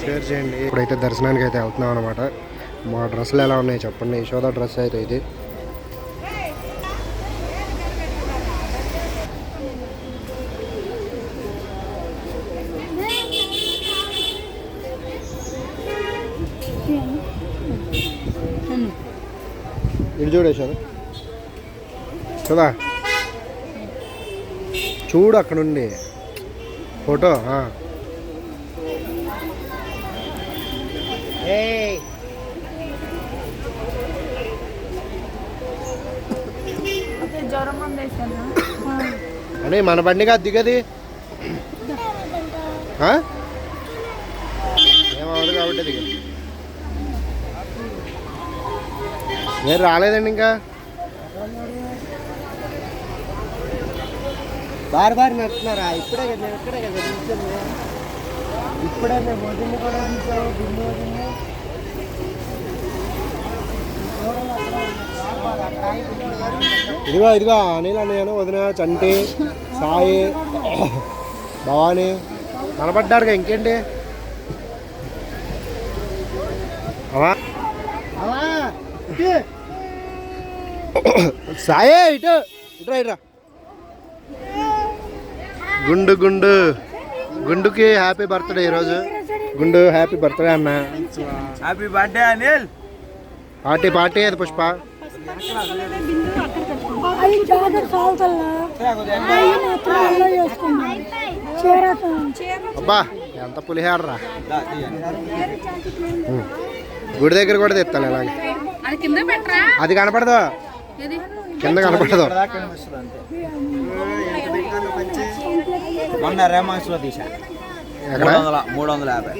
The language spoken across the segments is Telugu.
షేర్ చేయండి. ఇప్పుడైతే దర్శనానికి అయితే వెళ్తున్నాం అనమాట మా డ్రెస్సులు ఎలా ఉన్నాయి చెప్పండి. యశోద డ్రెస్ అయితే ఇది. ఇటు చూడేశారు కదా చూడు అక్కడ నుండి ఫోటో? అని మన బండిగా దిగది. ఆ? ఏమవదు కాబట్టి దిగ. నేను రాలేదండి ఇంకా? బారు బారు నడుతున్నారా ఇప్పుడే కదా ఇక్కడే కదా చూసాను ఇప్పుడే నేను వదిలి కూడా చూసాను బిల్లు వదిలి ఇదిగో ఇదిగో అనిల్ అన్నయ్యను వదిన చంటి సాయి భవాని. కనపడ్డారుగా ఇంకేంటి? అవా అవా ఇటు. సాయే ఇటు. ఇటురా ఇటురా గుండు గుండు. గుండుకి హ్యాపీ బర్త్డే ఈరోజు. గుండు హ్యాపీ బర్త్డే అన్న. Happy birthday Anil party party అది పుష్ప. అబ్బా ఎంత పులిహారరా. గుడి దగ్గర కూడా తెస్తాను ఇలాగే అది కింద పెట్టరా? అది కనపడదు. కింద కనపడదు. మొన్న రేమాక్స్లో తీసా మూడు వందల మూడు వందల యాభై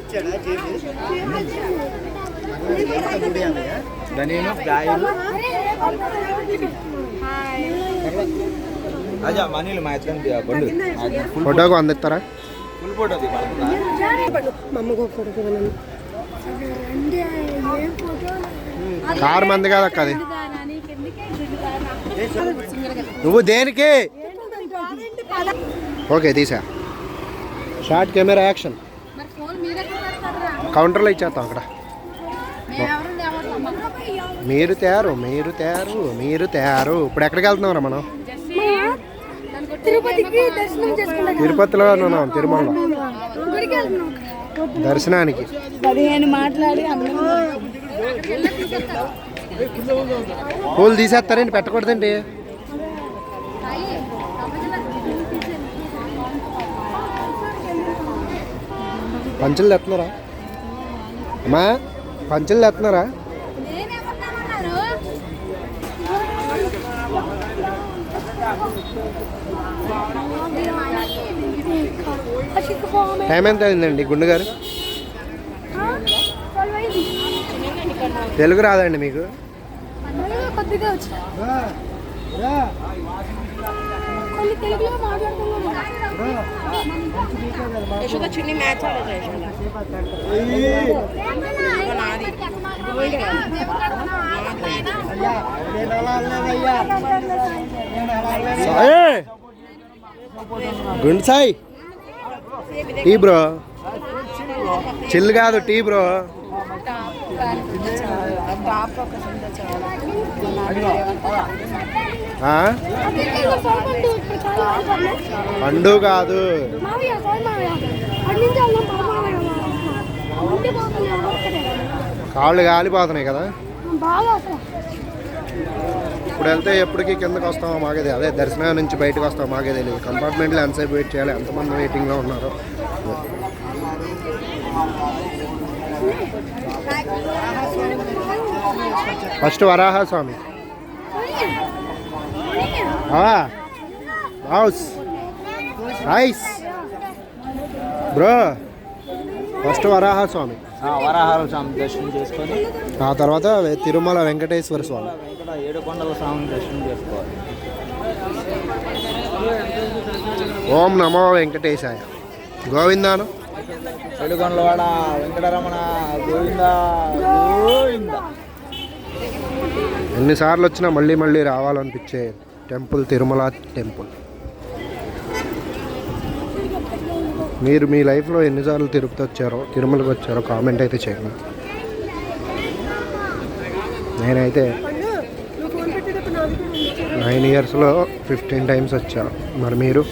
మనీలు మా బండు మా ఇద్దరం ఫుల్ ఫోటోకు అందిస్తారా? ఫుల్ ఫోటో దిగుతా కారు మంది కాదు అక్క అది. నువ్వు దేనికి? ఓకే తీసా. Short camera action. మరి ఫోన్ మీరే పెడతారా కౌంటర్లో ఇచ్చేస్తాం అక్కడ. మీరు తయారు మీరు తయారు మీరు తయారు. ఇప్పుడు ఎక్కడికి వెళ్తున్నారా మనం? తిరుపతికి దర్శనం చేసుకున్నాం. తిరుపతిలో ఉన్నాం తిరుమలలో. వెళ్తున్నాం దర్శనానికి. పదిహేను మాట్లాడి పూలు తీసేస్తారండి పెట్టకూడదండి. పంచులు తెస్తున్నారా అమ్మా పంచులు తెస్తున్నారా టైం ఎంత అయిందండి గుండు గారు? తెలుగు రాదండి మీకు? కొద్దిగా వచ్చి కొన్ని తెలుగులో మాట్లాడుతున్నాం యశోద చున్నీ మ్యాచ్ గుండు సాయి టీ బ్రో చిల్ కాదు టీ బ్రో టాప్? పండు కాదు. కాళ్ళు కాలిపోతున్నాయి కదా. ఇప్పుడు వెళ్తే ఎప్పటికీ కిందకి వస్తామో మాకే అదే దర్శనం నుంచి బయటకు వస్తామో మాకే తెలియదు. కంపార్ట్మెంట్లో ఎంతసేపు వెయిట్ చేయాలి? ఎంతమంది వెయిటింగ్లో ఉన్నారు. First Varaha Swami. House. Rice bro first Varaha Swami. వరాహార Swami దర్శనం చేసుకొని ఆ తర్వాత తిరుమల వెంకటేశ్వర స్వామి. వెంకట ఏడుకొండల స్వామిని దర్శనం చేసుకోవాలి. ఓం నమో వెంకటేశాయ. గోవిందాను. ఏడుకొండలవాడ వెంకటరమణ గోవింద గోవింద. ఎన్నిసార్లు వచ్చినా మళ్ళీ మళ్ళీ రావాలనిపించే టెంపుల్ తిరుమల టెంపుల్. మీరు మీ లైఫ్లో ఎన్నిసార్లు తిరుపతి వచ్చారో తిరుమలకి వచ్చారో కామెంట్ అయితే చేయండి. నేనైతే నైన్ ఇయర్స్లో ఫిఫ్టీన్ టైమ్స్ వచ్చాను మరి మీరు?